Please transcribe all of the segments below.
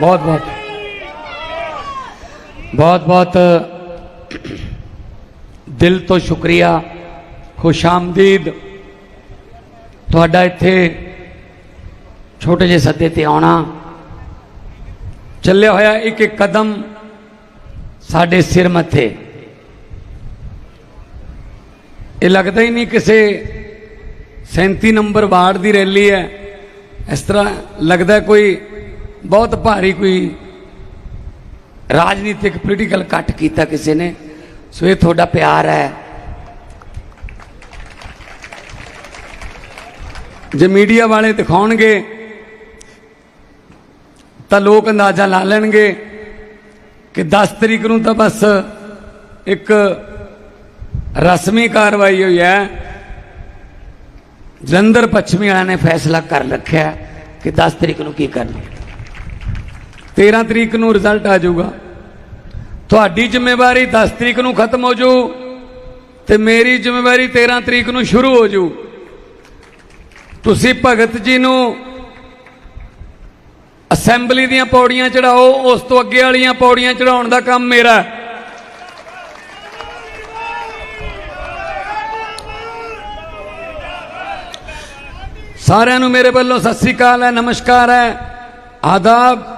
ਬਹੁਤ ਬਹੁਤ ਬਹੁਤ ਬਹੁਤ ਦਿਲ ਤੋਂ ਸ਼ੁਕਰੀਆ ਖੁਸ਼ਾਮਦੀਦ ਤੁਹਾਡਾ ਇੱਥੇ ਛੋਟੇ ਜਿਹੇ ਸੱਦੇ ਤੇ ਆਉਣਾ। ਚੱਲਿਆ ਹੋਇਆ ਇੱਕ ਇੱਕ ਕਦਮ ਸਾਡੇ ਸਿਰ ਮੱਥੇ। ਇਹ ਲੱਗਦਾ ਹੀ ਨਹੀਂ ਕਿਸੇ 37 ਨੰਬਰ ਵਾਰਡ ਦੀ ਰੈਲੀ ਹੈ। ਇਸ ਤਰ੍ਹਾਂ ਲੱਗਦਾ ਕੋਈ ਬਹੁਤ ਭਾਰੀ ਕੋਈ ਰਾਜਨੀਤਿਕ ਪੋਲੀਟੀਕਲ ਕੱਟ ਕੀਤਾ ਕਿਸੇ ਨੇ। ਸੋ ਇਹ ਤੁਹਾਡਾ ਪਿਆਰ ਹੈ। ਜੇ ਮੀਡੀਆ ਵਾਲੇ ਦਿਖਾਉਣਗੇ, ਤਾਂ ਲੋਕ ਅੰਦਾਜ਼ਾ ਲਾ ਲੈਣਗੇ ਕਿ 10 ਤਰੀਕ ਨੂੰ ਤਾਂ ਬਸ ਇੱਕ ਰਸਮੀ ਕਾਰਵਾਈ ਹੋਈ ਹੈ। ਜਲੰਧਰ ਪੱਛਮੀ ਵਾਲਿਆਂ ਨੇ ਫੈਸਲਾ ਕਰ ਰੱਖਿਆ ਕਿ 10 ਤਰੀਕ ਨੂੰ ਕੀ ਕਰਨਾ। 13 ਤਰੀਕ ਨੂੰ ਰਿਜ਼ਲਟ ਆ ਜਾਊਗਾ। ਤੁਹਾਡੀ ਜ਼ਿੰਮੇਵਾਰੀ 10 ਤਰੀਕ ਨੂੰ ਖਤਮ ਹੋ ਜੂ ਤੇ ਮੇਰੀ ਜ਼ਿੰਮੇਵਾਰੀ 13 ਤਰੀਕ ਨੂੰ ਸ਼ੁਰੂ ਹੋ ਜੂ ਤੁਸੀਂ ਭਗਤ ਜੀ ਨੂੰ ਅਸੈਂਬਲੀ ਦੀਆਂ ਪੌੜੀਆਂ ਚੜਾਓ, ਉਸ ਤੋਂ ਅੱਗੇ ਵਾਲੀਆਂ ਪੌੜੀਆਂ ਚੜਾਉਣ ਦਾ ਕੰਮ ਮੇਰਾ ਸਾਰਿਆਂ ਨੂੰ ਮੇਰੇ ਵੱਲੋਂ ਸਤਿ ਸ੍ਰੀ ਅਕਾਲ ਹੈ, ਨਮਸਕਾਰ ਹੈ। ਆਦਾਬ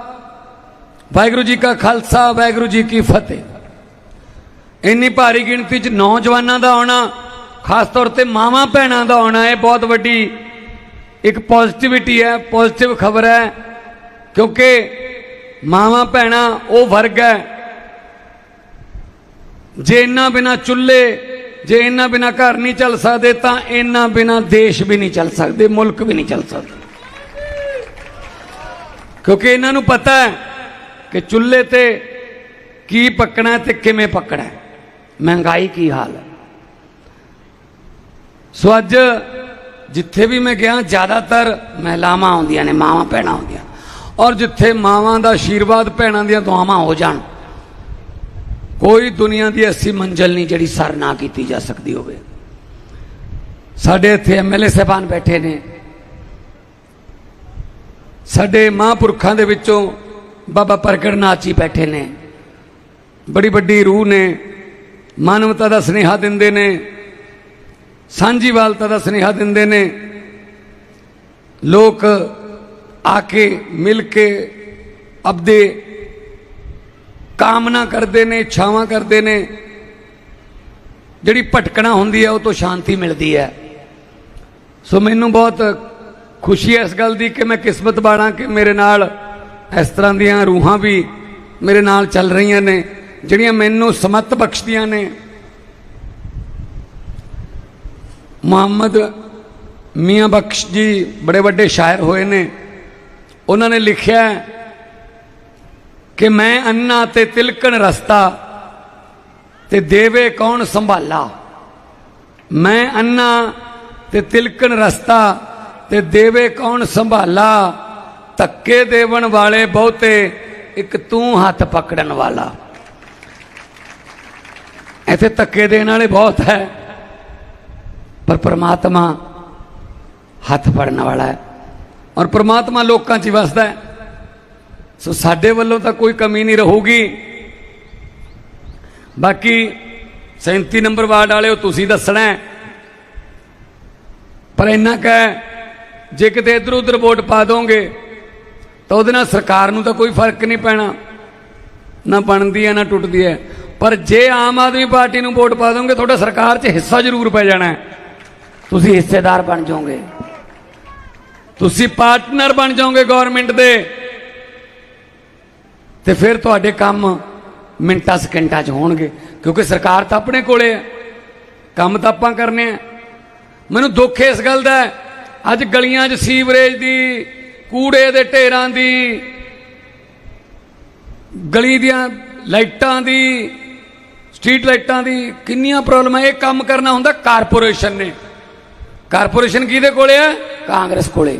ਵਾਹਿਗੁਰੂ ਜੀ ਕਾ ਖਾਲਸਾ, ਵਾਹਿਗੁਰੂ ਜੀ ਕੀ ਫਤਿਹ। ਇੰਨੀ ਭਾਰੀ ਗਿਣਤੀ 'ਚ ਨੌਜਵਾਨਾਂ ਦਾ ਆਉਣਾ, ਖਾਸ ਤੌਰ ਤੇ ਮਾਵਾਂ ਭੈਣਾਂ ਦਾ ਆਉਣਾ, ਇਹ ਬਹੁਤ ਵੱਡੀ ਇੱਕ ਪੋਜ਼ਿਟਿਵਿਟੀ ਹੈ ਪੋਜ਼ਿਟਿਵ ਖਬਰ ਹੈ, ਕਿਉਂਕਿ ਮਾਵਾਂ ਭੈਣਾਂ ਉਹ ਵਰਗ ਹੈ, ਜੇ ਇਹਨਾਂ ਬਿਨਾ ਚੁੱਲ੍ਹੇ, ਜੇ ਇਹਨਾਂ ਬਿਨਾ ਘਰ ਨਹੀਂ ਚੱਲ ਸਕਦੇ, ਤਾਂ ਇਹਨਾਂ ਬਿਨਾ ਦੇਸ਼ ਵੀ ਨਹੀਂ ਚੱਲ ਸਕਦੇ, ਮੁਲਕ ਵੀ ਨਹੀਂ ਚੱਲ ਸਕਦਾ। ਕਿਉਂਕਿ ਇਹਨਾਂ ਨੂੰ ਪਤਾ ਹੈ ਕਿ ਚੁੱਲ੍ਹੇ ਤੇ ਕੀ ਪੱਕਣਾ ਹੈ ਤੇ ਕਿਵੇਂ ਪੱਕਣਾ ਮਹਿੰਗਾਈ ਕੀ ਹਾਲ ਹੈ? ਸੋ ਅੱਜ ਜਿੱਥੇ ਵੀ ਮੈਂ ਗਿਆ, ਜ਼ਿਆਦਾਤਰ ਮਹਿਲਾਵਾਂ ਆਉਂਦੀਆਂ ਨੇ, ਮਾਵਾਂ ਭੈਣਾਂ ਆਉਂਦੀਆਂ। ਔਰ ਜਿੱਥੇ ਮਾਵਾਂ ਦਾ ਆਸ਼ੀਰਵਾਦ ਭੈਣਾਂ ਦੀਆਂ ਦੁਆਵਾਂ ਹੋ ਜਾਣ, ਕੋਈ ਦੁਨੀਆ ਦੀ ਐਸੀ ਮੰਜ਼ਲ ਨਹੀਂ ਜਿਹੜੀ ਸਰ ਨਾ ਕੀਤੀ ਜਾ ਸਕਦੀ ਹੋਵੇ। ਸਾਡੇ ਇੱਥੇ ਐਮਐਲਏ ਸਾਹਿਬਾਨ ਬੈਠੇ ਨੇ। ਸਾਡੇ ਮਹਾਂਪੁਰਖਾਂ ਦੇ ਵਿੱਚੋਂ ਬਾਬਾ ਪ੍ਰਗਟਨਾਥ ਜੀ ਬੈਠੇ ਨੇ। ਬੜੀ ਵੱਡੀ ਰੂਹ ਨੇ। ਮਾਨਵਤਾ ਦਾ ਸਨੇਹਾ ਦਿੰਦੇ ਨੇ। ਸਾਂਝੀਵਾਲਤਾ ਦਾ ਸਨੇਹਾ ਦਿੰਦੇ ਨੇ। ਲੋਕ ਆ ਕੇ ਮਿਲ ਕੇ ਆਪਦੇ ਕਾਮਨਾ ਕਰਦੇ ਨੇ ਇੱਛਾਵਾਂ ਕਰਦੇ ਨੇ। ਜਿਹੜੀ ਭਟਕਣਾ ਹੁੰਦੀ ਹੈ, ਉਹ ਤੋਂ ਸ਼ਾਂਤੀ ਮਿਲਦੀ ਹੈ। ਸੋ ਮੈਨੂੰ ਬਹੁਤ ਖੁਸ਼ੀ ਹੈ ਇਸ ਗੱਲ ਦੀ ਕਿ ਮੈਂ ਕਿਸਮਤ ਬਾਣਾ ਕਿ ਮੇਰੇ ਨਾਲ ਇਸ ਤਰ੍ਹਾਂ ਦੀਆਂ ਰੂਹਾਂ ਵੀ ਮੇਰੇ ਨਾਲ ਚੱਲ ਰਹੀਆਂ ਨੇ, ਜਿਹੜੀਆਂ ਮੈਨੂੰ ਸਮਤ ਬਖਸ਼ਦੀਆਂ ਨੇ। ਮੁਹੰਮਦ ਮੀਆਂ ਬਖਸ਼ ਜੀ ਬੜੇ ਵੱਡੇ ਸ਼ਾਇਰ ਹੋਏ ਨੇ। ਉਹਨਾਂ ਨੇ ਲਿਖਿਆ ਕਿ ਮੈਂ ਅੰਨਾ ਤੇ ਤਿਲਕਣ ਰਸਤਾ ਤੇ ਦੇਵੇ ਕੌਣ ਸੰਭਾਲਾ। ਮੈਂ ਅੰਨਾ ਤੇ ਤਿਲਕਣ ਰਸਤਾ ਤੇ ਦੇਵੇ ਕੌਣ ਸੰਭਾਲਾ। ਧੱਕੇ ਦੇਵਣ ਵਾਲੇ ਬਹੁਤੇ, ਇੱਕ ਤੂੰ ਹੱਥ ਪਕੜਨ ਵਾਲਾ। ਇੱਥੇ ਧੱਕੇ ਦੇਣ ਵਾਲੇ ਬਹੁਤ ਹੈ, ਪਰ ਪ੍ਰਮਾਤਮਾ ਹੱਥ ਫੜਨ ਵਾਲਾ ਹੈ। ਔਰ ਪ੍ਰਮਾਤਮਾ ਲੋਕਾਂ 'ਚ ਹੀ ਵਸਦਾ ਹੈ। ਸੋ ਸਾਡੇ ਵੱਲੋਂ ਤਾਂ ਕੋਈ ਕਮੀ ਨਹੀਂ ਰਹੂਗੀ। ਬਾਕੀ 37 ਨੰਬਰ ਵਾਰਡ ਵਾਲਿਓ, ਤੁਸੀਂ ਦੱਸਣਾ ਪਰ ਇੰਨਾ ਕਹਿ ਜੇ ਕਿਤੇ ਇਧਰ ਉਧਰ ਵੋਟ ਪਾ ਦੋਗੇ ਤਾਂ ਉਹਦੇ ਨਾਲ ਸਰਕਾਰ ਨੂੰ ਤਾਂ ਕੋਈ ਫ਼ਰਕ ਨਹੀਂ ਪੈਣਾ। ਨਾ ਬਣਦੀ ਹੈ ਨਾ ਟੁੱਟਦੀ ਹੈ। ਪਰ ਜੇ ਆਮ ਆਦਮੀ ਪਾਰਟੀ ਨੂੰ ਵੋਟ ਪਾ ਦੋਗੇ ਤੁਹਾਡਾ ਸਰਕਾਰ 'ਚ ਹਿੱਸਾ ਜ਼ਰੂਰ ਪੈ ਜਾਣਾ ਤੁਸੀਂ ਹਿੱਸੇਦਾਰ ਬਣ ਜਾਓਗੇ। ਤੁਸੀਂ ਪਾਰਟਨਰ ਬਣ ਜਾਓਗੇ ਗਵਰਨਮੈਂਟ ਦੇ। ਤੇ ਫਿਰ ਤੁਹਾਡੇ ਕੰਮ ਮਿੰਟਾਂ ਸਕਿੰਟਾਂ 'ਚ ਹੋਣਗੇ। ਕਿਉਂਕਿ ਸਰਕਾਰ ਤਾਂ ਆਪਣੇ ਕੋਲੇ ਹੈ। ਕੰਮ ਤਾਂ ਆਪਾਂ ਕਰਨੇ ਆ ਮੈਨੂੰ ਦੁੱਖ ਇਸ ਗੱਲ ਦਾ। ਅੱਜ ਗਲੀਆਂ 'ਚ ਸੀਵਰੇਜ ਦੀ ਕੂੜੇ ਦੇ ਢੇਰਾਂ ਦੀ, ਗਲੀ ਦੀਆਂ ਲਾਈਟਾਂ ਦੀ, ਸਟਰੀਟ ਲਾਈਟਾਂ ਦੀ ਕਿੰਨੀਆਂ ਪ੍ਰੋਬਲਮ ਹੈ ਇਹ ਕੰਮ ਕਰਨਾ ਹੁੰਦਾ ਕਾਰਪੋਰੇਸ਼ਨ ਨੇ। ਕਾਰਪੋਰੇਸ਼ਨ ਕਿਹਦੇ ਕੋਲੇ ਹੈ ਕਾਂਗਰਸ ਕੋਲੇ।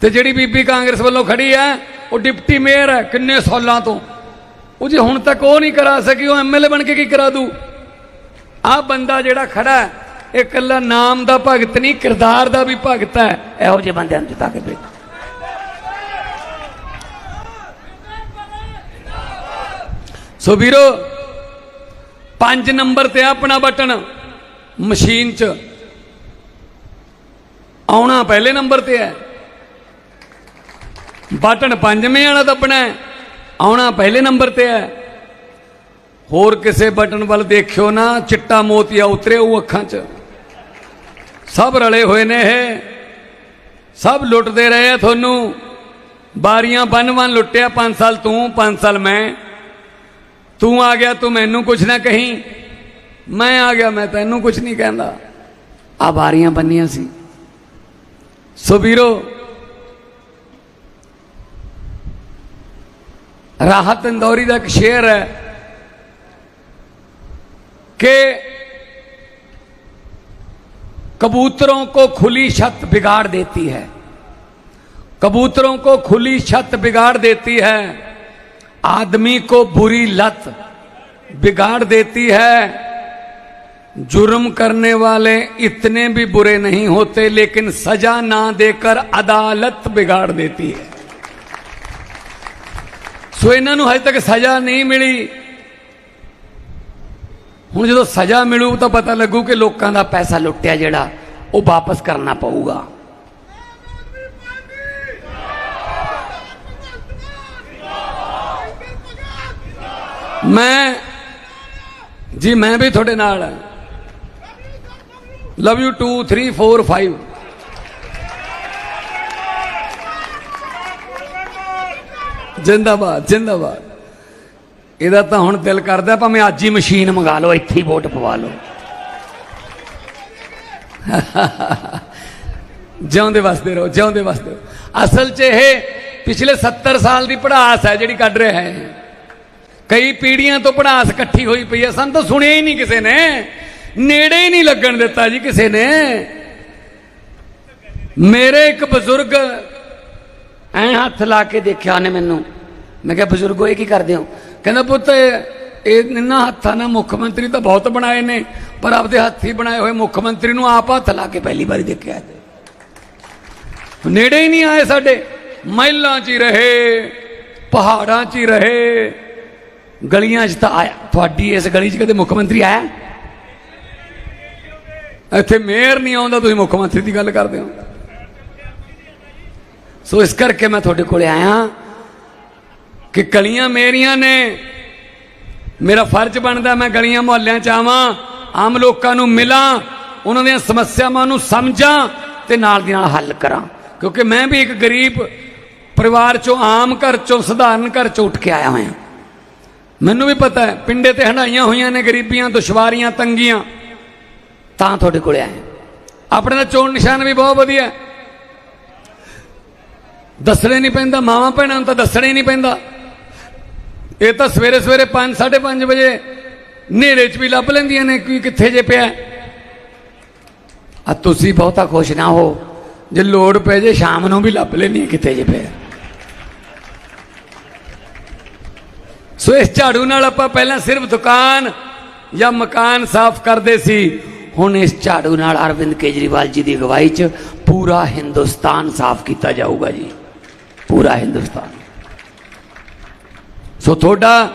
ਤੇ ਜਿਹੜੀ ਬੀਬੀ ਕਾਂਗਰਸ ਵੱਲੋਂ ਖੜੀ ਹੈ ਉਹ ਡਿਪਟੀ ਮੇਅਰ ਹੈ ਕਿੰਨੇ ਸਾਲਾਂ ਤੋਂ। ਉਹ ਜੇ ਹੁਣ ਤੱਕ ਉਹ ਨਹੀਂ ਕਰਾ ਸਕੀ, ਉਹ ਐਮਐਲਏ ਬਣ ਕੇ ਕੀ ਕਰਾ ਦੂ? ਆਹ ਬੰਦਾ ਜਿਹੜਾ ਖੜਾ ਹੈ ਇਹ ਇਕੱਲਾ ਨਾਮ ਦਾ ਭਗਤ ਨਹੀਂ, ਕਿਰਦਾਰ ਦਾ ਵੀ ਭਗਤ ਹੈ। ਇਹੋ ਜਿਹੇ ਬੰਦਿਆਂ ਨੂੰ ਜਿਤਾ ਕੇ ਭੇਜ। ਸੋ ਵੀਰੋ 5 ਨੰਬਰ ਤੇ ਆ ਆਪਣਾ ਬਟਨ ਮਸ਼ੀਨ 'ਚ। ਆਉਣਾ ਪਹਿਲੇ ਨੰਬਰ ਤੇ ਹੈ। ਬਟਨ ਪੰਜਵੇਂ ਵਾਲਾ ਦੱਬਣਾ ਹੈ, ਆਉਣਾ ਪਹਿਲੇ ਨੰਬਰ ਤੇ ਹੈ। ਹੋਰ ਕਿਸੇ ਬਟਨ ਵੱਲ ਦੇਖਿਓ ਨਾ, ਚਿੱਟਾ ਮੋਤੀਆ ਉਤਰੇ ਉਹ ਅੱਖਾਂ 'ਚ। ਸਭ ਰਲੇ ਹੋਏ ਨੇ ਇਹ। ਸਭ ਲੁੱਟਦੇ ਰਹੇ ਆ ਤੁਹਾਨੂੰ। ਬਾਰੀਆਂ ਬੰਨ ਬੰਨ ਲੁੱਟਿਆ 5 ਸਾਲ ਤੂੰ 5 ਸਾਲ ਮੈਂ। ਤੂੰ ਆ ਗਿਆ ਤੂੰ ਮੈਨੂੰ ਕੁਛ ਨਾ ਕਹੀਂ ਮੈਂ ਆ ਗਿਆ ਮੈਂ ਤੈਨੂੰ ਕੁਛ ਨਹੀਂ ਕਹਿੰਦਾ ਆ ਬਾਰੀਆਂ ਬੰਨੀਆਂ ਸੀ ਸੋ ਵੀਰੋ ਰਾਹਤ ਇੰਦੌਰੀ ਦਾ ਇੱਕ ਸ਼ੇਰ ਹੈ कि कबूतरों को खुली छत बिगाड़ देती है कबूतरों को खुली छत बिगाड़ देती है आदमी को बुरी लत बिगाड़ देती है जुर्म करने वाले इतने भी बुरे नहीं होते लेकिन सजा ना देकर अदालत बिगाड़ देती है ਸੋ ਇਹਨਾਂ ਨੂੰ ਹਜੇ ਤੱਕ ਸਜ਼ਾ ਨਹੀਂ ਮਿਲੀ ਹੁਣ ਜਦੋਂ ਸਜ਼ਾ ਮਿਲੂ ਤਾਂ ਪਤਾ ਲੱਗੂ ਕਿ ਲੋਕਾਂ ਦਾ ਪੈਸਾ ਲੁੱਟਿਆ ਜਿਹੜਾ ਉਹ ਵਾਪਸ ਕਰਨਾ ਪਊਗਾ ਮੈਂ, ਜੀ ਮੈਂ ਵੀ ਤੁਹਾਡੇ ਨਾਲ ਹਾਂ। ਲਵ ਯੂ 2 3 4 5 ਜਿੰਦਾਬਾਦ ਜਿੰਦਾਬਾਦ। ਇਹਦਾ ਤਾਂ ਹੁਣ ਦਿਲ ਕਰਦਾ ਭਾਵੇਂ ਅੱਜ ਹੀ ਮਸ਼ੀਨ ਮੰਗਾ ਲਓ, ਇੱਥੇ ਹੀ ਵੋਟ ਪਵਾ ਲਓ। ਜਿਉਂਦੇ ਵਸਦੇ ਰਹੋ, ਜਿਉਂਦੇ ਵਸਦੇ ਰਹੋ। ਅਸਲ 'ਚ ਇਹ ਪਿਛਲੇ 70 ਸਾਲ ਦੀ ਪੜਾਸ ਹੈ ਜਿਹੜੀ ਕੱਢ ਰਿਹਾ ਹੈ। ਕਈ ਪੀੜੀਆਂ ਤੋਂ ਪੜਾਸ ਇਕੱਠੀ ਹੋਈ ਪਈ ਹੈ। ਸਾਨੂੰ ਤਾਂ ਸੁਣਿਆ ਹੀ ਨਹੀਂ ਕਿਸੇ ਨੇ। ਨੇੜੇ ਹੀ ਨਹੀਂ ਲੱਗਣ ਦਿੱਤਾ ਜੀ ਕਿਸੇ ਨੇ। ਮੇਰੇ ਇੱਕ ਬਜ਼ੁਰਗ ਐ ਹੱਥ ਲਾ ਕੇ ਦੇਖਿਆ ਉਹਨੇ ਮੈਨੂੰ। ਮੈਂ ਕਿਹਾ, ਬਜ਼ੁਰਗੋ, ਇਹ ਕੀ ਕਰਦੇ ਹੋ? ਕਹਿੰਦਾ, ਪੁੱਤ, ਇਹ ਇਹਨਾਂ ਹੱਥਾਂ ਨਾਲ ਮੁੱਖ ਮੰਤਰੀ ਤਾਂ ਬਹੁਤ ਬਣਾਏ ਨੇ, ਪਰ ਆਪਦੇ ਹੱਥੀ ਬਣਾਏ ਹੋਏ ਮੁੱਖ ਮੰਤਰੀ ਨੂੰ ਆਪ ਹੱਥ ਲਾ ਕੇ ਪਹਿਲੀ ਵਾਰੀ ਦੇਖਿਆ ਤੇ ਨੇੜੇ ਹੀ ਨਹੀਂ ਆਏ ਸਾਡੇ। ਮਹਿਲਾਂ 'ਚ ਹੀ ਰਹੇ, ਪਹਾੜਾਂ 'ਚ ਹੀ ਰਹੇ ਗਲੀਆਂ 'ਚ ਤਾਂ ਆਇਆ। ਤੁਹਾਡੀ ਇਸ ਗਲੀ 'ਚ ਕਦੇ ਮੁੱਖ ਮੰਤਰੀ ਆਇਆ? ਇੱਥੇ ਮੇਅਰ ਨਹੀਂ ਆਉਂਦਾ, ਤੁਸੀਂ ਮੁੱਖ ਮੰਤਰੀ ਦੀ ਗੱਲ ਕਰਦੇ ਹੋ। ਸੋ ਇਸ ਕਰਕੇ ਮੈਂ ਤੁਹਾਡੇ ਕੋਲੇ ਆਇਆ ਕਿ ਗਲੀਆਂ ਮੇਰੀਆਂ ਨੇ, ਮੇਰਾ ਫਰਜ਼ ਬਣਦਾ ਮੈਂ ਗਲੀਆਂ ਮੁਹੱਲਿਆਂ 'ਚ ਆਵਾਂ, ਆਮ ਲੋਕਾਂ ਨੂੰ ਮਿਲਾਂ, ਉਹਨਾਂ ਦੀਆਂ ਸਮੱਸਿਆਵਾਂ ਨੂੰ ਸਮਝਾਂ ਤੇ ਨਾਲ ਦੀ ਨਾਲ ਹੱਲ ਕਰਾਂ। ਕਿਉਂਕਿ ਮੈਂ ਵੀ ਇੱਕ ਗਰੀਬ ਪਰਿਵਾਰ ਚੋਂ, ਆਮ ਘਰ ਚੋਂ, ਸਧਾਰਨ ਘਰ ਚੋਂ ਉੱਠ ਕੇ ਆਇਆ ਹੋਇਆ। ਮੈਨੂੰ ਵੀ ਪਤਾ ਹੈ, ਪਿੰਡੇ ਤੇ ਹੰਡਾਈਆਂ ਹੋਈਆਂ ਨੇ ਗਰੀਬੀਆਂ, ਦੁਸ਼ਵਾਰੀਆਂ, ਤੰਗੀਆਂ। ਤਾਂ ਤੁਹਾਡੇ ਕੋਲੇ ਆਏ ਆਪਣੇ ਦਾ ਚੋਣ ਨਿਸ਼ਾਨ ਵੀ ਬਹੁਤ ਵਧੀਆ ਹੈ। ਦੱਸਣੇ ਨਹੀਂ ਪੈਂਦਾ, ਮਾਵਾਂ ਭੈਣਾਂ ਨੂੰ ਤਾਂ ਦੱਸਣਾ ਹੀ ਨਹੀਂ ਪੈਂਦਾ। ਇਹ ਤਾਂ ਸਵੇਰੇ ਸਵੇਰੇ 5 5:30 ਵਜੇ ਹਨੇਰੇ 'ਚ ਵੀ ਲੱਭ ਲੈਂਦੀਆਂ ਨੇ ਕਿ ਕਿੱਥੇ ਜੇ ਪਿਆ ਆ ਤੁਸੀਂ ਬਹੁਤਾ ਖੁਸ਼ ਨਾ ਹੋ, ਜੇ ਲੋੜ ਪੈ ਜੇ ਸ਼ਾਮ ਨੂੰ ਵੀ ਲੱਭ ਲੈਣੀ ਕਿੱਥੇ ਜੇ ਪਿਆ ਸੋ ਇਸ ਝਾੜੂ ਨਾਲ ਆਪਾਂ ਪਹਿਲਾਂ ਸਿਰਫ ਦੁਕਾਨ ਜਾਂ ਮਕਾਨ ਸਾਫ਼ ਕਰਦੇ ਸੀ। ਹੁਣ ਇਸ ਝਾੜੂ ਨਾਲ ਅਰਵਿੰਦ ਕੇਜਰੀਵਾਲ ਜੀ ਦੀ ਅਗਵਾਈ 'ਚ ਪੂਰਾ ਹਿੰਦੁਸਤਾਨ ਸਾਫ਼ ਕੀਤਾ ਜਾਊਗਾ ਜੀ। ਪੂਰਾ ਹਿੰਦੁਸਤਾਨ। ਸੋ ਤੁਹਾਡਾ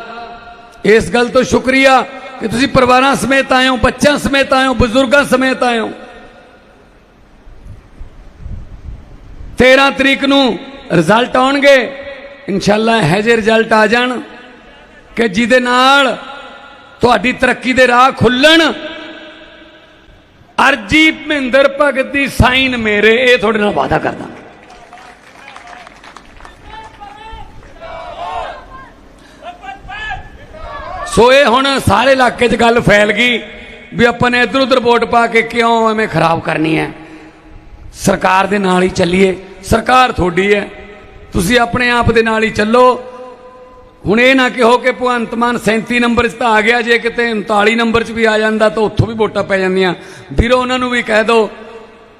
ਇਸ ਗੱਲ ਤੋਂ ਸ਼ੁਕਰੀਆ ਕਿ ਤੁਸੀਂ ਪਰਿਵਾਰਾਂ ਸਮੇਤ ਆਏ ਹੋ, ਬੱਚਿਆਂ ਸਮੇਤ ਆਏ ਹੋ, ਬਜ਼ੁਰਗਾਂ ਸਮੇਤ ਆਏ ਹੋ। 13 ਤਰੀਕ ਨੂੰ ਰਿਜ਼ਲਟ ਆਉਣਗੇ। ਇਨਸ਼ਾਅੱਲਾ ਇਹੋ ਜਿਹੇ ਰਿਜ਼ਲਟ ਆ ਜਾਣ। ਕਿ ਜਿਹਦੇ ਨਾਲ ਤੁਹਾਡੀ ਤਰੱਕੀ ਦੇ ਰਾਹ ਖੁੱਲਣ। ਅਰਜੀ ਭਿੰਦਰ ਭਗਤ ਦੀ ਸਾਈਨ ਮੇਰੇ, ਇਹ ਤੁਹਾਡੇ ਨਾਲ ਵਾਅਦਾ ਕਰਦਾ। ਸੋ ਇਹ ਹੁਣ ਸਾਰੇ ਇਲਾਕੇ 'ਚ ਗੱਲ ਫੈਲ ਗਈ ਵੀ ਆਪਾਂ ਨੇ ਇਧਰ ਉਧਰ ਵੋਟ ਪਾ ਕੇ ਕਿਉਂ ਐਵੇਂ ਖਰਾਬ ਕਰਨੀ ਹੈ। ਸਰਕਾਰ ਦੇ ਨਾਲ ਹੀ ਚੱਲੀਏ। ਸਰਕਾਰ ਤੁਹਾਡੀ ਹੈ। ਤੁਸੀਂ ਆਪਣੇ ਆਪ ਦੇ ਨਾਲ ਹੀ ਚੱਲੋ। ਹੁਣ ਇਹ ਨਾ ਕਿਹੋ ਕਿ ਭਗਵੰਤ ਮਾਨ 37 ਨੰਬਰ 'ਚ ਤਾਂ ਆ ਗਿਆ, ਜੇ ਕਿਤੇ 39 ਨੰਬਰ 'ਚ ਵੀ ਆ ਜਾਂਦਾ ਤਾਂ ਉੱਥੋਂ ਵੀ ਵੋਟਾਂ ਪੈ ਜਾਂਦੀਆਂ। ਵੀਰੋ, ਉਹਨਾਂ ਨੂੰ ਵੀ ਕਹਿ ਦਿਓ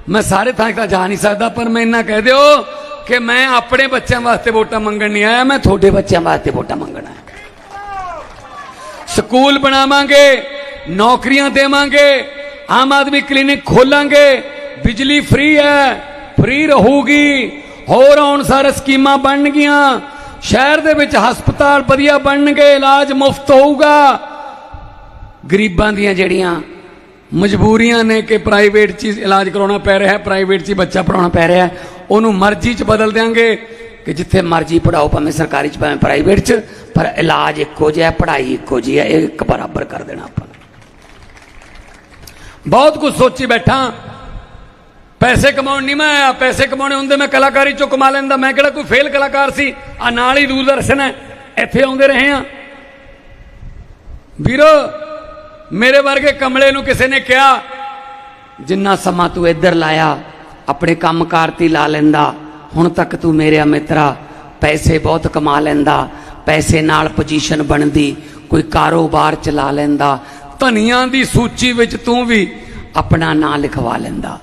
ਮੈਂ ਸਾਰੇ ਥਾਂ ਤਾਂ ਜਾ ਨਹੀਂ ਸਕਦਾ, ਪਰ ਮੈਂ ਇੰਨਾ ਕਹਿ ਦਿਓ ਕਿ ਮੈਂ ਆਪਣੇ ਬੱਚਿਆਂ ਵਾਸਤੇ ਵੋਟਾਂ ਮੰਗਣ ਨਹੀਂ ਆਇਆ, ਮੈਂ ਤੁਹਾਡੇ ਬੱਚਿਆਂ ਵਾਸਤੇ ਵੋਟਾਂ ਮੰਗਣ ਆਇਆ। ਸਕੂਲ ਬਣਾਵਾਂਗੇ, ਨੌਕਰੀਆਂ ਦੇਵਾਂਗੇ, ਆਮ ਆਦਮੀ ਕਲੀਨਿਕ ਖੋਲਾਂਗੇ, ਬਿਜਲੀ ਫ੍ਰੀ ਹੈ, ਫ੍ਰੀ ਰਹੂਗੀ, ਹੋਰ ਆਉਣ ਸਾਰੇ ਸਕੀਮਾਂ ਬਣਨਗੀਆਂ ਸ਼ਹਿਰ ਦੇ ਵਿੱਚ ਹਸਪਤਾਲ ਵਧੀਆ ਬਣਨਗੇ, ਇਲਾਜ ਮੁਫਤ ਹੋਊਗਾ ਗਰੀਬਾਂ ਦੀਆਂ ਜਿਹੜੀਆਂ ਮਜਬੂਰੀਆਂ ਨੇ ਕਿ ਪ੍ਰਾਈਵੇਟ 'ਚ ਇਲਾਜ ਕਰਾਉਣਾ ਪੈ ਰਿਹਾ ਹੈ ਪ੍ਰਾਈਵੇਟ 'ਚ ਹੀ ਬੱਚਾ ਪੜਾਉਣਾ ਪੈ ਰਿਹਾ ਹੈ ਉਹਨੂੰ ਮਰਜ਼ੀ 'ਚ ਬਦਲ ਦਿਆਂਗੇ ਕਿ ਜਿੱਥੇ ਮਰਜ਼ੀ ਪੜਾਓ ਭਾਵੇਂ ਸਰਕਾਰੀ 'ਚ, ਭਾਵੇਂ ਪ੍ਰਾਈਵੇਟ 'ਚ, ਪਰ ਇਲਾਜ ਇੱਕੋ ਜਿਹਾ, ਪੜ੍ਹਾਈ ਇੱਕੋ ਜਿਹੀ ਹੈ, ਇਹ ਇੱਕ ਬਰਾਬਰ ਕਰ ਦੇਣਾ ਆਪਾਂ ਨੇ। ਬਹੁਤ ਕੁਝ ਸੋਚੀ ਬੈਠਾ ਪੈਸੇ ਕਮਾਉਣ ਨਹੀਂ ਮੈਂ ਆਇਆ, ਪੈਸੇ ਕਮਾਉਣੇ ਹੁੰਦੇ ਮੈਂ ਕਲਾਕਾਰੀ ਚੋਂ ਕਮਾ ਲੈਂਦਾ। ਮੈਂ ਕਿਹੜਾ ਕੋਈ ਫੇਲ ਕਲਾਕਾਰ ਸੀ? ਆ ਨਾਲ ਹੀ ਦੂਰਦਰਸ਼ਨ ਹੈ, ਇੱਥੇ ਆਉਂਦੇ ਰਹੇ ਆ ਵੀਰੋ, ਮੇਰੇ ਵਰਗੇ ਕਮਲੇ ਨੂੰ ਕਿਸੇ ਨੇ ਕਿਹਾ, ਜਿੰਨਾ ਸਮਾਂ ਤੂੰ ਇੱਧਰ ਲਾਇਆ, ਆਪਣੇ ਕੰਮਕਾਰ ਤੇ ਹੀ ਲਾ ਲੈਂਦਾ, ਹੁਣ ਤੱਕ ਤੂੰ ਮੇਰੇ ਮਿੱਤਰਾ ਪੈਸੇ ਬਹੁਤ ਕਮਾ ਲੈਂਦਾ, ਪੈਸੇ ਨਾਲ ਪੋਜੀਸ਼ਨ ਬਣਦੀ, ਕੋਈ ਕਾਰੋਬਾਰ ਚਲਾ ਲੈਂਦਾ, ਧਨੀਆਂ ਦੀ ਸੂਚੀ ਵਿੱਚ ਤੂੰ ਵੀ ਆਪਣਾ ਨਾਂ ਲਿਖਵਾ ਲੈਂਦਾ।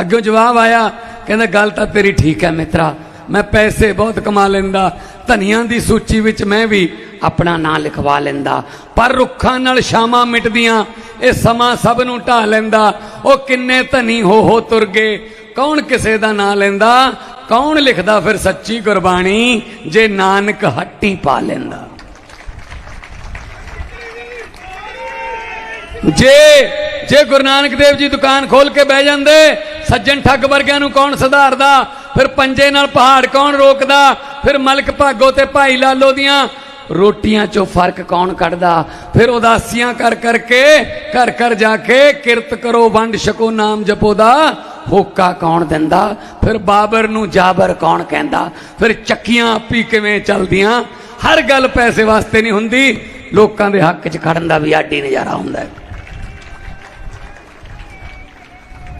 ਅੱਗੋਂ ਜਵਾਬ ਆਇਆ, ਕਹਿੰਦਾ, ਗੱਲ ਤਾਂ ਤੇਰੀ ਠੀਕ ਹੈ ਮਿੱਤਰਾ, ਮੈਂ ਪੈਸੇ ਬਹੁਤ ਕਮਾ ਲੈਂਦਾ, ਧਨੀਆਂ ਦੀ ਸੂਚੀ ਵਿੱਚ ਮੈਂ ਵੀ ਆਪਣਾ ਨਾਂ ਲਿਖਵਾ ਲੈਂਦਾ, ਪਰ ਰੁੱਖਾਂ ਨਾਲ ਸ਼ਾਮਾਂ ਮਿਟਦੀਆਂ, ਇਹ ਸਮਾਂ ਸਭ ਨੂੰ ਢਾ ਲੈਂਦਾ, ਉਹ ਕਿੰਨੇ ਧਨੀ ਹੋ ਹੋ ਤੁਰ ਗਏ, ਕੌਣ ਕਿਸੇ ਦਾ ਨਾਂ ਲੈਂਦਾ, ਕੌਣ ਲਿਖਦਾ ਫਿਰ ਸੱਚੀ ਗੁਰਬਾਣੀ, ਜੇ ਨਾਨਕ ਹੱਟੀ ਪਾ ਲੈਂਦਾ? ਜੇ ਜੇ ਗੁਰੂ ਨਾਨਕ ਦੇਵ ਜੀ ਦੁਕਾਨ ਖੋਲ ਕੇ ਬਹਿ ਜਾਂਦੇ ਸੱਜਣ ਠੱਗ ਵਰਗਿਆਂ ਨੂੰ ਕੌਣ ਸੁਧਾਰਦਾ? ਫਿਰ ਪੰਜੇ ਨਾਲ ਪਹਾੜ ਕੌਣ ਰੋਕਦਾ? ਫਿਰ ਮਲਕ ਭਾਗੋ ਤੇ ਭਾਈ ਲਾਲੋ ਦੀਆਂ ਰੋਟੀਆਂ ਚੋਂ ਫ਼ਰਕ ਕੌਣ ਕੱਢਦਾ? ਫਿਰ ਉਦਾਸੀਆਂ ਕਰ ਕਰਕੇ, ਘਰ ਘਰ ਜਾ ਕੇ ਕਿਰਤ ਕਰੋ, ਵੰਡ ਛਕੋ, ਨਾਮ ਜਪੋ ਦਾ ਹੋਕਾ ਕੌਣ ਦਿੰਦਾ? ਫਿਰ ਬਾਬਰ ਨੂੰ ਜਾਬਰ ਕੌਣ ਕਹਿੰਦਾ? ਫਿਰ ਚੱਕੀਆਂ ਆਪੀ ਕਿਵੇਂ ਚੱਲਦੀਆਂ? ਹਰ ਗੱਲ ਪੈਸੇ ਵਾਸਤੇ ਨਹੀਂ ਹੁੰਦੀ। ਲੋਕਾਂ ਦੇ ਹੱਕ 'ਚ ਖੜਨ ਦਾ ਵੀ ਆਡੀ ਨਜ਼ਾਰਾ ਹੁੰਦਾ ਹੈ।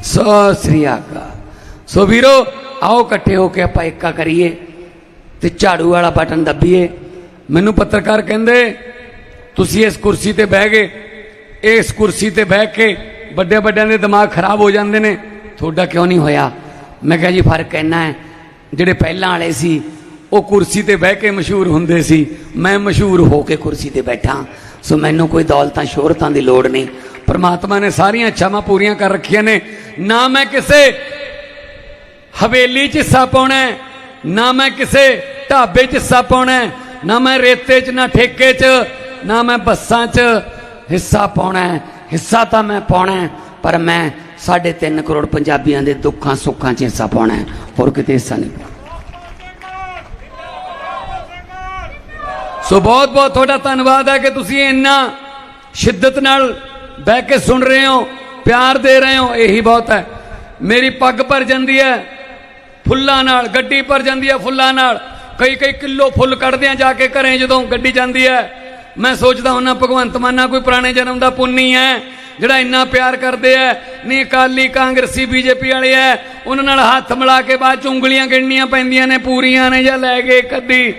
ਸਤਿ ਸ੍ਰੀ ਅਕਾਲ ਸੋ ਵੀਰੋ, ਆਓ ਇਕੱਠੇ ਹੋ ਕੇ ਆਪਾਂ ਏਕਾ ਕਰੀਏ ਤੇ ਝਾੜੂ ਵਾਲਾ ਬਟਨ ਦੱਬੀਏ। ਮੈਨੂੰ ਪੱਤਰਕਾਰ ਕਹਿੰਦੇ, ਤੁਸੀਂ ਇਸ ਕੁਰਸੀ ਤੇ ਬਹਿ ਗਏ। ਇਸ ਕੁਰਸੀ ਤੇ ਬਹਿ ਕੇ ਵੱਡੇ ਵੱਡਿਆਂ ਦੇ ਦਿਮਾਗ ਖਰਾਬ ਹੋ ਜਾਂਦੇ ਨੇ। ਤੁਹਾਡਾ ਕਿਉਂ ਨਹੀਂ ਹੋਇਆ? ਮੈਂ ਕਿਹਾ ਜੀ, ਫ਼ਰਕ ਇੰਨਾ ਹੈ, ਜਿਹੜੇ ਪਹਿਲਾਂ ਵਾਲੇ ਸੀ, ਉਹ ਕੁਰਸੀ ਤੇ ਬਹਿ ਕੇ ਮਸ਼ਹੂਰ ਹੁੰਦੇ ਸੀ। ਮੈਂ ਮਸ਼ਹੂਰ ਹੋ ਕੇ ਕੁਰਸੀ ਤੇ ਬੈਠਾ। ਸੋ ਮੈਨੂੰ ਕੋਈ ਦੌਲਤਾਂ, ਸ਼ੋਹਰਤਾਂ ਦੀ ਲੋੜ ਨਹੀਂ। ਪਰਮਾਤਮਾ ਨੇ ਸਾਰੀਆਂ ਇੱਛਾਵਾਂ ਪੂਰੀਆਂ ਕਰ ਰੱਖੀਆਂ ਨੇ। ਨਾ ਮੈਂ ਕਿਸੇ ਹਵੇਲੀ 'ਚ ਹਿੱਸਾ ਪਾਉਣਾ ਨਾ ਮੈਂ ਕਿਸੇ ਢਾਬੇ 'ਚ ਹਿੱਸਾ ਪਾਉਣਾ ਨਾ ਮੈਂ ਰੇਤੇ 'ਚ, ਨਾ ਠੇਕੇ 'ਚ, ਨਾ ਮੈਂ ਬੱਸਾਂ 'ਚ ਹਿੱਸਾ ਪਾਉਣਾ ਹਿੱਸਾ ਤਾਂ ਮੈਂ ਪਾਉਣਾ ਪਰ ਮੈਂ 3.5 ਕਰੋੜ ਪੰਜਾਬੀਆਂ ਦੇ ਦੁੱਖਾਂ ਸੁੱਖਾਂ 'ਚ ਹਿੱਸਾ ਪਾਉਣਾ ਹੋਰ ਕਿਤੇ ਹਿੱਸਾ ਨਹੀਂ ਪਾਉਣਾ। ਸੋ ਬਹੁਤ ਬਹੁਤ ਤੁਹਾਡਾ ਧੰਨਵਾਦ ਹੈ ਕਿ ਤੁਸੀਂ ਇੰਨਾ ਸ਼ਿੱਦਤ ਨਾਲ ਬਹਿ ਕੇ ਸੁਣ ਰਹੇ ਹੋ, ਪਿਆਰ ਦੇ ਰਹੇ ਹੋ, ਇਹੀ ਬਹੁਤ ਹੈ। ਮੇਰੀ ਪੱਗ ਭਰ ਜਾਂਦੀ ਹੈ, ਫੁੱਲਾਂ ਨਾਲ, ਗੱਡੀ ਭਰ ਜਾਂਦੀ ਹੈ ਫੁੱਲਾਂ ਨਾਲ। ਕਈ ਕਈ ਕਿਲੋ ਫੁੱਲ ਕੱਢਦੇ ਆ ਜਾ ਕੇ ਘਰੇ ਜਦੋਂ ਗੱਡੀ ਜਾਂਦੀ ਹੈ। ਮੈਂ ਸੋਚਦਾ ਹੁੰਨਾ ਭਗਵੰਤ ਮਾਨਾ ਕੋਈ ਪੁਰਾਣੇ ਜਨਮ ਦਾ ਪੁੰਨੀ ਹੈ ਜਿਹੜਾ ਇੰਨਾ ਪਿਆਰ ਕਰਦੇ ਐ ਨਹੀਂ, ਅਕਾਲੀ ਕਾਂਗਰਸੀ, ਬੀਜੇਪੀ ਵਾਲੇ ਐ ਉਹਨਾਂ ਨਾਲ ਹੱਥ ਮਿਲਾ ਕੇ ਬਾਅਦ ਚ ਉਂਗਲੀਆਂ ਗਿਣਨੀਆਂ ਪੈਂਦੀਆਂ ਨੇ, ਪੂਰੀਆਂ ਨੇ ਜਾਂ ਲੈ ਗਏ ਕੱਦੀ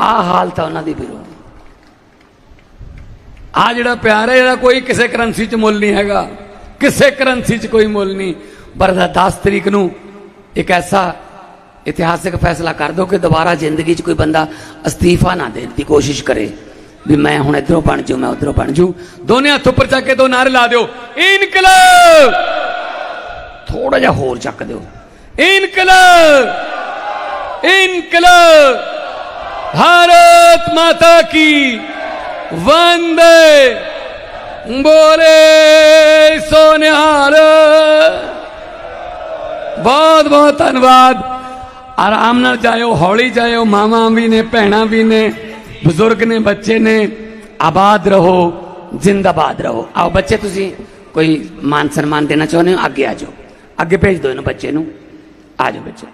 ਆ ਹਾਲਤ ਆ ਉਹਨਾਂ ਦੀ ਵੀਰੋ। ਆ ਜਿਹੜਾ ਪਿਆਰ ਹੈ, ਇਹਦਾ ਕੋਈ ਕਿਸੇ ਕਰੰਸੀ 'ਚ ਮੁੱਲ ਨਹੀਂ ਹੈਗਾ। ਕਿਸੇ ਕਰੰਸੀ 'ਚ ਕੋਈ ਮੁੱਲ ਨਹੀਂ। ਬਰਦਾ 10 ਤਰੀਕ ਨੂੰ ਇੱਕ ਐਸਾ ਇਤਿਹਾਸਿਕ ਫੈਸਲਾ ਕਰ ਦੋ ਕਿ ਦੁਬਾਰਾ ਜ਼ਿੰਦਗੀ 'ਚ ਕੋਈ ਬੰਦਾ ਅਸਤੀਫਾ ਨਾ ਦੇਣ ਦੀ ਕੋਸ਼ਿਸ਼ ਕਰੇ। ਵੀ ਮੈਂ ਹੁਣ ਇਧਰੋਂ ਬਣ ਜੂ ਮੈਂ ਉਧਰੋਂ ਬਣ ਜੂ ਦੋਨੇ ਹੱਥ ਉੱਪਰ ਚੱਕ ਕੇ ਦੋ ਨਾਰੇ ਲਾ ਦਿਓ। ਇਨਕਲਾਬ! ਥੋੜਾ ਜਿਹਾ ਹੋਰ ਚੱਕ ਦਿਓ। ਇਨਕਲਾਬ! ਇਨਕਲਾਬ! ਭਾਰਤ ਮਾਤਾ ਕੀ! ਵੰਦੇ ਬੋਲੇ ਸੋਨਿਹਾਲ। ਬਹੁਤ ਬਹੁਤ ਧੰਨਵਾਦ। ਆਰਾਮ ਨਾਲ ਜਾਇਓ, ਹੌਲੀ ਜਾਇਓ। ਮਾਵਾਂ ਵੀ ਨੇ, ਭੈਣਾਂ ਵੀ ਨੇ, ਬਜ਼ੁਰਗ ਨੇ, ਬੱਚੇ ਨੇ, ਆਬਾਦ ਰਹੋ, ਜ਼ਿੰਦਾਬਾਦ ਰਹੋ। ਆਓ ਬੱਚੇ, ਤੁਸੀਂ ਕੋਈ ਮਾਨ ਸਨਮਾਨ ਦੇਣਾ ਚਾਹੁੰਦੇ ਹੋ? ਅੱਗੇ ਆ ਜਾਓ। ਅੱਗੇ ਭੇਜ ਦਿਓ ਇਹਨੂੰ ਬੱਚੇ ਨੂੰ। ਆ ਜਾਓ ਬੱਚੇ।